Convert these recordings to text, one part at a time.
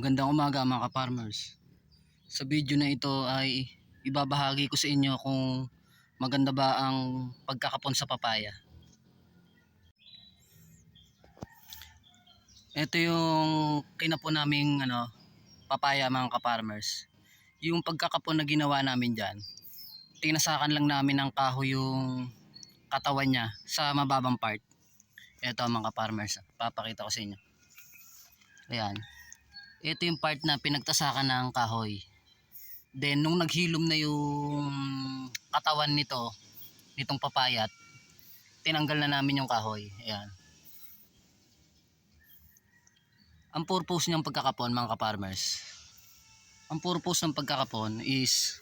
Magandang umaga mga ka-farmers. Sa video na ito ay ibabahagi ko sa inyo kung maganda ba ang pagkakapon sa papaya. Ito yung kinapon naming ano, papaya mga ka-farmers. Yung pagkakapon na ginawa namin dyan, tinasakan lang namin ng kahoy yung katawan niya sa mababang part. Ito mga ka-farmers, papakita ko sa inyo. Ayan. Ito yung part na pinagtasakan ng kahoy. Then, nung naghilom na yung katawan nito, nitong papayat, tinanggal na namin yung kahoy. Ayan. Ang purpose niyang pagkakapon, mga ka-farmers, ang purpose ng pagkakapon is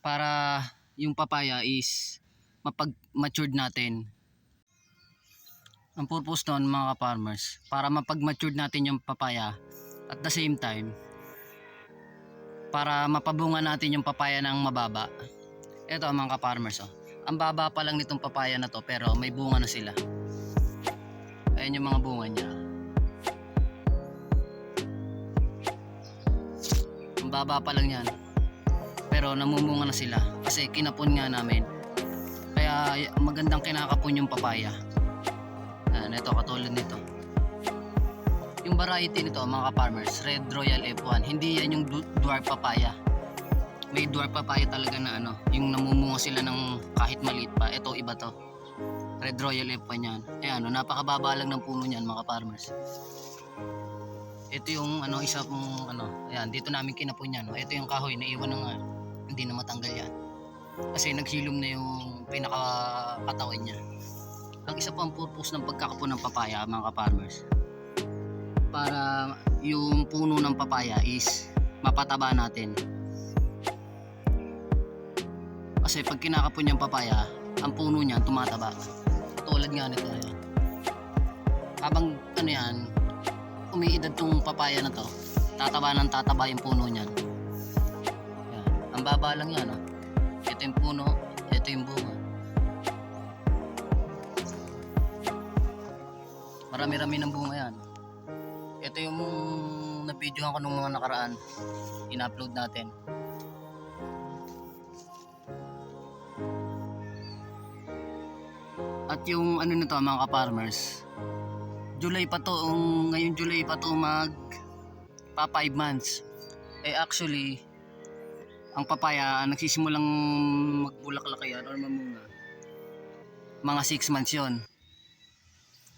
para yung papaya is mapag-matured natin. Ang purpose nun, mga ka-farmers, para mapag-matured natin yung papaya, at the same time para mapabunga natin yung papaya ng mababa. Eto mga ka-farmers oh. ang baba pa lang nitong papaya na to pero may bunga na sila. Ayan yung mga bunga niya. Ang baba pa lang yan pero namumunga na sila kasi kinapon nga namin. Kaya magandang kinakapon yung papaya. Ayan ito katulad nito yung variety nito mga ka-farmers, Red Royal F1. Hindi yan yung dwarf papaya. May dwarf papaya talaga na ano, yung namumunga sila ng kahit maliit pa. Ito iba to. Red Royal F1 yan. Ayan, no, napakababa lang ng puno niyan mga farmers. Ito yung ano, isa pong ano, ayan, dito namin kinapon yan. No? Ito yung kahoy na iwan nga. Hindi na matanggal yan. Kasi naghilom na yung pinakakatawan niya. Ang isa pang purpose ng pagkakapon ng papaya mga ka-farmers para yung puno ng papaya is mapataba natin. Kasi pag kinakapon yung papaya, ang puno niya tumataba. Tulad nga nito. Ayan. Habang ano yan, umiidad tong papaya na to, tataba ng tataba yung puno niyan. Ayan. Ang baba lang yan. Oh. Ito yung puno, ito yung bunga. Marami-rami ng bunga yan ito yung na-videohan ko nung mga nakaraan. In-upload natin. At yung ano nito mga ka-farmers. July pa to um, ngayon July pa to mag pa 5 months. Eh actually ang papaya nagsisimulang magbulaklak yan or mamunga. Mga 6 months yon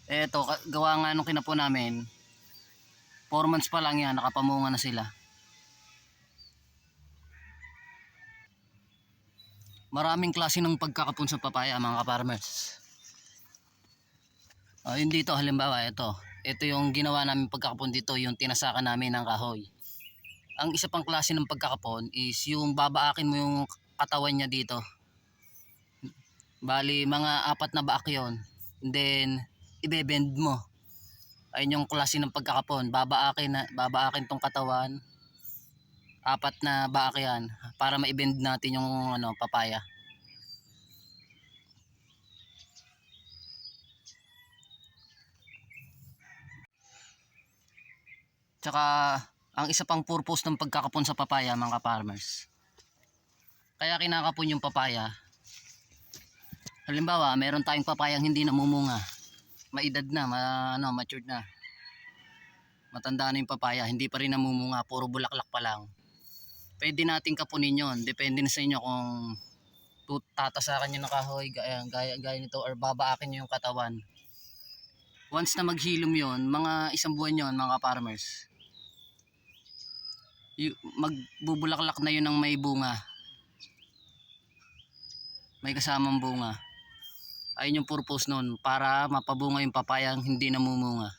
eto ka- gawa nga nung kinapo namin 4 months pa lang yan, nakapamunga na sila. Maraming klase ng pagkakapon sa papaya mga ka-farmers. Uh, yun dito halimbawa ito. Ito yung ginawa namin pagkakapon dito, yung tinasakan namin ng kahoy. Ang isa pang klase ng pagkakapon is yung babaakin mo yung katawan niya dito. Bali mga apat na baak yun. Then ibebend mo ayun yung klase ng pagkakapon. Babaakin na babaakin tong katawan. Apat na baak para maibend natin yung ano papaya. Tsaka ang isa pang purpose ng pagkakapon sa papaya mga farmers kaya kinakapon yung papaya. Halimbawa meron tayong papayang hindi namumunga maedad na, ma, ano, matured na. Matanda na yung papaya, hindi pa rin namumunga, puro bulaklak pa lang. Pwede nating kapunin yon depende na sa inyo kung tatasakan nyo ng kahoy, gaya, gaya, gaya nito, or babaakin nyo yung katawan. Once na maghilom yon mga isang buwan yon mga farmers. Magbubulaklak na yun ng may bunga. May kasamang bunga ayun yung purpose nun para mapabunga yung papayang hindi namumunga.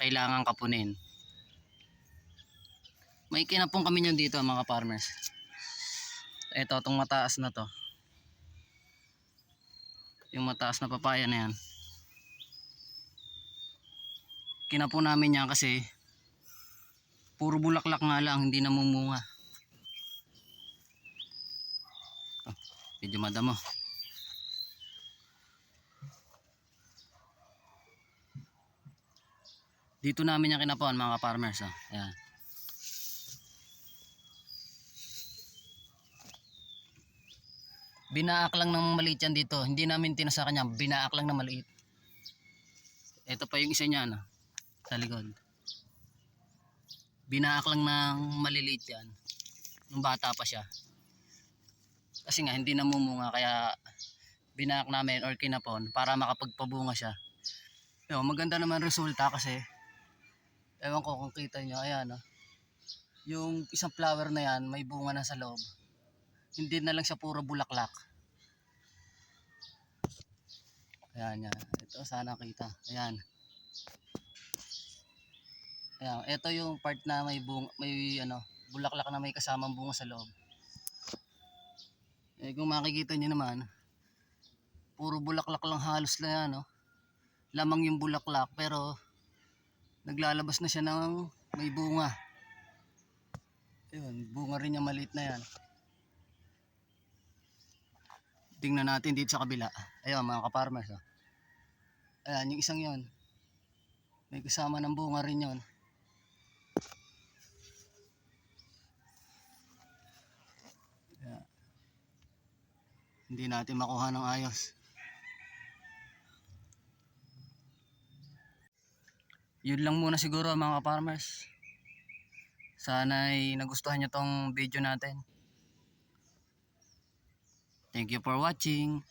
Kailangan kapunin. May kinapong kami nyo dito mga farmers. Ito itong mataas na to. Yung mataas na papaya na yan. Kinapon namin yan kasi puro bulaklak nga lang hindi namumunga. Oh, medyo madamo Dito namin yung kinapuan mga farmers Oh. Ah. Ayan. Binaak lang ng maliit yan dito. Hindi namin tinasa kanya. Binaak lang ng maliit. Ito pa yung isa niya. Ano, sa likod. Binaak lang ng maliliit yan. Nung bata pa siya. Kasi nga hindi namumunga kaya binaak namin or kinapon para makapagpabunga siya. Yo, maganda naman resulta kasi ewan ko kung kita nyo, ayan oh. Yung isang flower na yan, may bunga na sa loob. Hindi na lang siya puro bulaklak. Ayan, yan. Ito, sana kita. Ayan. Ayan, ito yung part na may bung may ano, bulaklak na may kasamang bunga sa loob. Eh kung makikita niyo naman, puro bulaklak lang halos na yan, no? Lamang yung bulaklak pero naglalabas na siya ng may bunga. Ayun, bunga rin niya maliit na yan. Tingnan natin dito sa kabila. Ayun, mga kaparmers. Oh. Ayan, yung isang yon. May kasama ng bunga rin yon. Hindi natin makuha ng ayos. Yun lang muna siguro mga farmers. Sana'y nagustuhan nyo tong video natin. Thank you for watching.